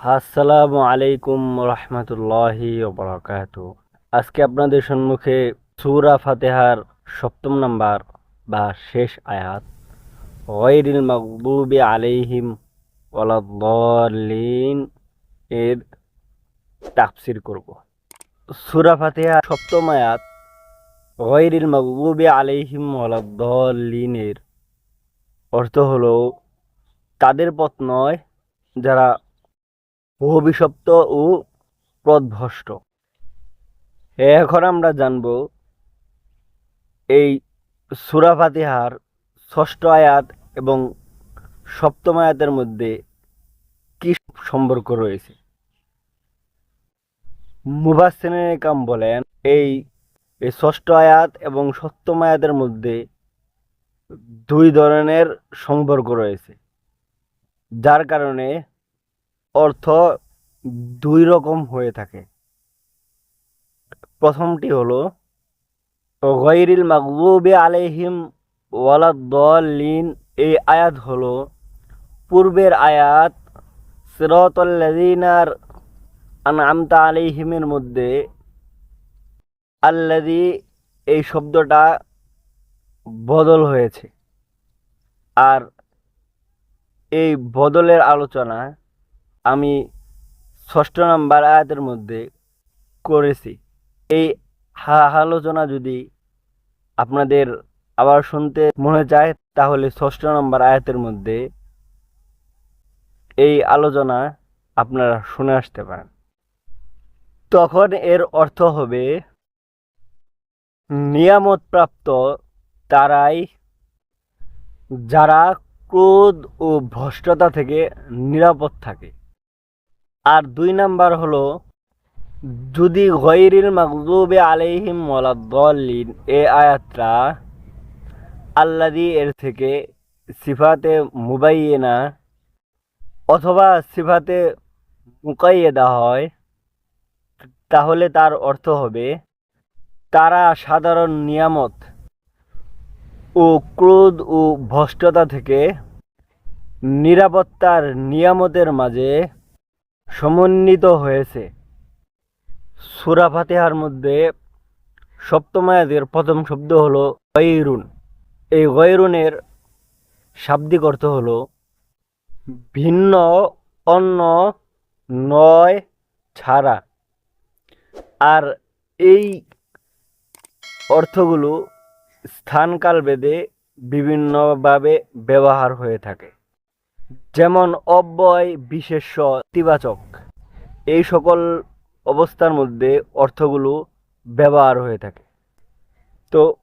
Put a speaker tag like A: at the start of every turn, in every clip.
A: আসসালামু আলাইকুম রহমতুল্লাহি বরকাত আজকে আপনাদের সম্মুখে সুরা ফাতেহার সপ্তম নাম্বার বা শেষ আয়াত, গয়রিল মাগদুবি আলাইহিম ওয়ালাদ্দাল্লিন এর তাফসির করব। সুরা ফাতিহা সপ্তম আয়াত, গয়রিল মাগদুবি আলাইহিম ওয়ালাদ্দাল্লিনের অর্থ হলো তাদের পথ নয় যারা অভিশপ্ত ও পথভ্রষ্ট এখন আমরা জানব এই সুরাফাতিহার ষষ্ঠ আয়াত এবং সপ্তম আয়াতের মধ্যে কি সম্পর্ক রয়েছে? মুবাসিনের কাম বলেন, এই ষষ্ঠ আয়াত এবং সপ্তম আয়াতের মধ্যে দুই ধরনের সম্পর্ক রয়েছে। যার কারণে অর্থ দুই রকম হয়ে থাকে। প্রথমটি হলো গৈরিল মাগদুবি আলাইহিম ওয়ালাদ্দাল্লিন। এই আয়াত হলো পূর্বের আয়াত সিরাতাল্লাযিনার আনআমতা আলাইহিমের মধ্যে আল্লাদি এই শব্দটা বদল হয়েছে। আর এই বদলের আলোচনা আমি ষষ্ঠ নাম্বার আয়াতের মধ্যে করেছি। এই আলোচনা যদি আপনাদের আবার শুনতে মনে চায় তাহলে ষষ্ঠ নম্বর আয়াতের মধ্যে এই আলোচনা আপনারা শুনে আসতে পারেন। তখন এর অর্থ হবে, নিয়ামতপ্রাপ্ত তারাই যারা ক্রোধ ও ভ্রষ্টতা থেকে নিরাপদ থাকে। আর দুই নাম্বার হলো, যদি গৈরিল মাগদুবে আলাইহিম ওয়ালাদ্দাল্লিন এ আয়াতটা আল্লাদি এর থেকে সিফাতে মুবাইয়েনা অথবা সিফাতে মুকাইয়েদা হয়, তাহলে তার অর্থ হবে, তারা সাধারণ নিয়ামত ও ক্রোধ ও ভ্রষ্টতা থেকে নিরাপত্তার নিয়ামতের মাঝে সমন্বিত হয়েছে। সুরা ফাতিহার মধ্যে সপ্তম আয়াতের প্রথম শব্দ হলো গয়রুন এই গয়রুনের শাব্দিক অর্থ হলো ভিন্ন, অন্য, নয়, ছাড়া। আর এই অর্থগুলো স্থানকাল ভেদে বিভিন্নভাবে ব্যবহার হয়ে থাকে। যেমন অব্যয়, বিশেষ্য, ইতিবাচক। এই সকল অবস্থার মধ্যে অর্থগুলো ব্যবহার হয়ে থাকে। তো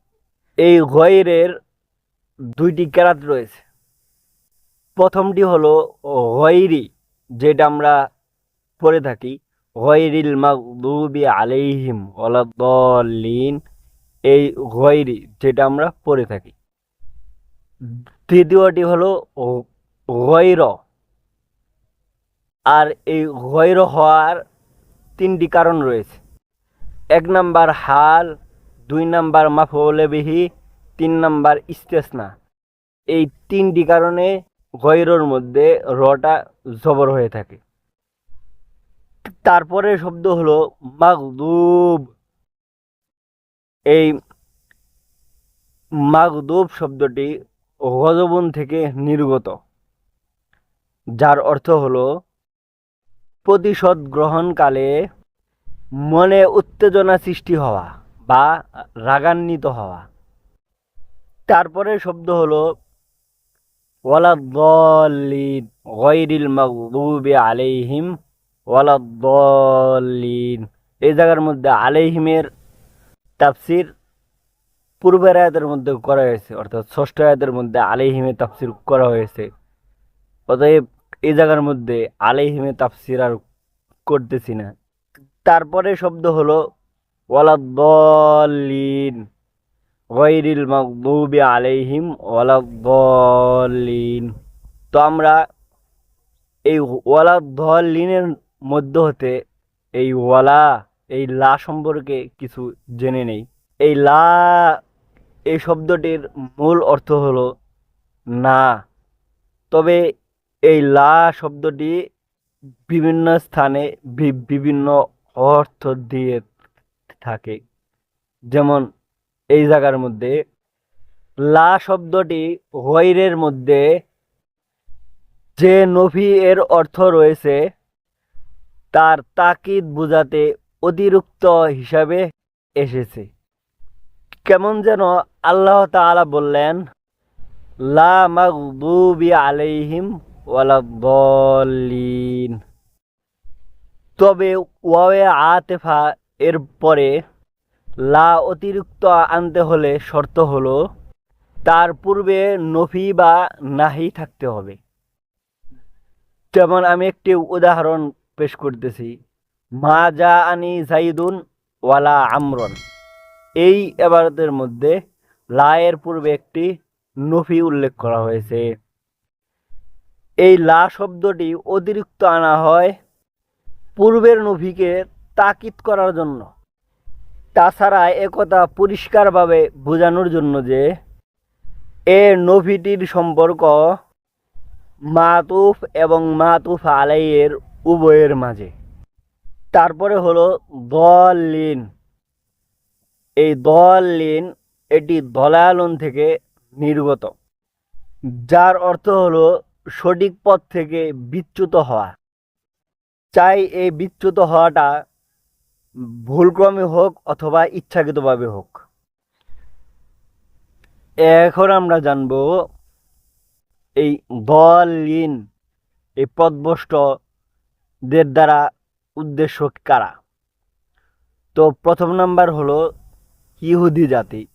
A: এই গয়ের দুইটি ক্যারাত রয়েছে। প্রথমটি হলো গয়রি যেটা আমরা পড়ে থাকি। গয়রিল মাগদুবি আলাইহিম ওয়ালাদ্দাল্লিন। এই গয়রি যেটা আমরা পড়ে থাকি। দ্বিতীয়টি হলো গৈর আর এই গৈর হওয়ার তিনটি কারণ রয়েছে এক নাম্বার হাল, দুই নাম্বার মাফলে বিহি তিন নাম্বার ইস্তেসনা এই তিনটি কারণে গৈরর মধ্যে রটা জবর হয়ে থাকে। তারপরে শব্দ হলো মাগদুব। এই মাগদুব শব্দটি গজবন থেকে নির্গত যার অর্থ হলো, প্রতিশোধ গ্রহণকালে মনে উত্তেজনা সৃষ্টি হওয়া বা রাগান্বিত হওয়া। তারপরে শব্দ হলো ওয়ালাদ্দলিন গৈরিল মাগদুবি আলাইহিম ওয়ালাদ্দলিন এই জায়গার মধ্যে আলাইহিমের তাফসির পূর্বের আয়াতের মধ্যে করা হয়েছে, অর্থাৎ ষষ্ঠ আয়াতের মধ্যে আলাইহিমের তাফসির করা হয়েছে। অতএব এই জায়গার মধ্যে আলাইহিমে তাফসির আর করতেছি না। তারপরে শব্দ হলো ওয়ালাদ্দলিন গৈরিল মাগদুবি আলাইহিম ওয়ালাদ্দলিন তো আমরা এই ওয়ালাদ্দলিনের মধ্য হতে এই ওয়ালা, এই লা সম্পর্কে কিছু জেনে নেই। এই লা, এই শব্দটির মূল অর্থ হলো না। তবে এই লা শব্দটি বিভিন্ন স্থানে বিভিন্ন অর্থ দিয়ে থাকে। যেমন এই জায়গার মধ্যে, লা শব্দটি গৈরের মধ্যে যে নফি এর অর্থ রয়েছে, তার তাকিদ বোঝাতে অতিরিক্ত হিসাবে এসেছে। কেমন যেন আল্লাহ তাআলা বললেন, লা মাগদুবি আলাইহিম ওয়ালাদ্দাল্লিন তবে ওয়াওয়ে আতেফা এর পরে লা অতিরিক্ত আনতে হলে শর্ত হলো, তার পূর্বে নফি বা নাহি থাকতে হবে। যেমন আমি একটি উদাহরণ পেশ করতেছি, মা যা আনি জাইদুন ওয়ালা আমরন। এই এবারতের মধ্যে লায়ের পূর্বে একটি নফি উল্লেখ করা হয়েছে। এই লা শব্দটি অতিরিক্ত আনা হয় পূর্বের নভিকে তাকিদ করার জন্য। তাছাড়া একথা পরিষ্কারভাবে বোঝানোর জন্য যে, এ নভিটির সম্পর্ক মাতুফ এবং মাতুফ আলাইয়ের উভয়ের মাঝে। তারপরে হলো দলিন এই দলিন এটি দলালন থেকে নির্গত, যার অর্থ হলো সঠিক পথ থেকে বিচ্যুত হওয়া। চাই এই বিচ্যুত হওয়াটা ভুলক্রমে হোক অথবা ইচ্ছাকৃতভাবে হোক। এখন আমরা জানব এই দলিন এই পদভষ্টদের দ্বারা উদ্দেশ্য কারা? তো প্রথম নাম্বার হলো ইহুদি জাতি।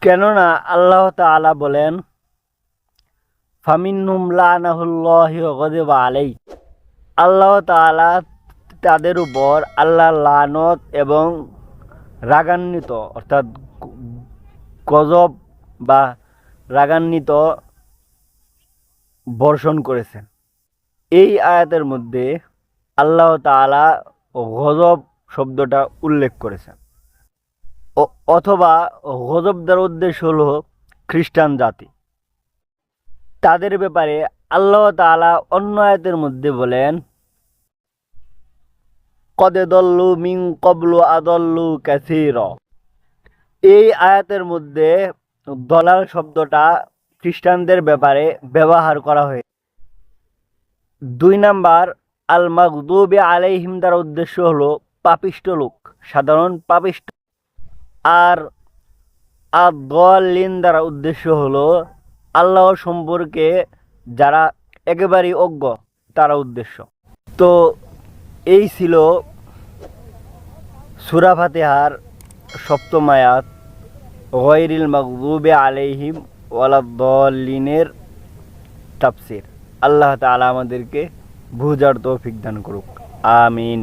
A: কেননা আল্লাহ তাআলা বলেন ফামিন্নুম লানাহুল্লাহি ওয়া গদিবা আলাই আল্লাহ তাআলা তাদের উপর আল্লাহ লানত এবং রাগান্বিত অর্থাৎ গজব বা রাগান্বিত বর্ষণ করেছেন। এই আয়াতের মধ্যে আল্লাহ তাআলা গজব শব্দটা উল্লেখ করেছেন। অথবা গজব দ্বারা উদ্দেশ্য হল খ্রিস্টান জাতি। তাদের ব্যাপারে আল্লাহ তাআলা অন্য আয়াতের মধ্যে বলেন, কদে দল্লু মিং কবলু আদল্লু ক্যাসির এই আয়াতের মধ্যে দলাল শব্দটা খ্রিস্টানদের ব্যাপারে ব্যবহার করা হয় দুই নাম্বার, আল মাগদুবি আলাইহিম দ্বারা উদ্দেশ্য হলো পাপিষ্ট লোক, সাধারণ পাপিষ্ট। আর আদলিন দ্বারা উদ্দেশ্য হলো আল্লাহ সম্পর্কে যারা একেবারেই অজ্ঞ, তারা উদ্দেশ্য। তো এই ছিল সুরা ফাতেহার সপ্তম আয়াত, গয়রিল মাগদুবে আলাইহিম ওয়ালাদ্দলিনের তাফসির। আল্লাহ তাআলা আমাদেরকে বুঝার তৌফিক দান করুক। আমিন।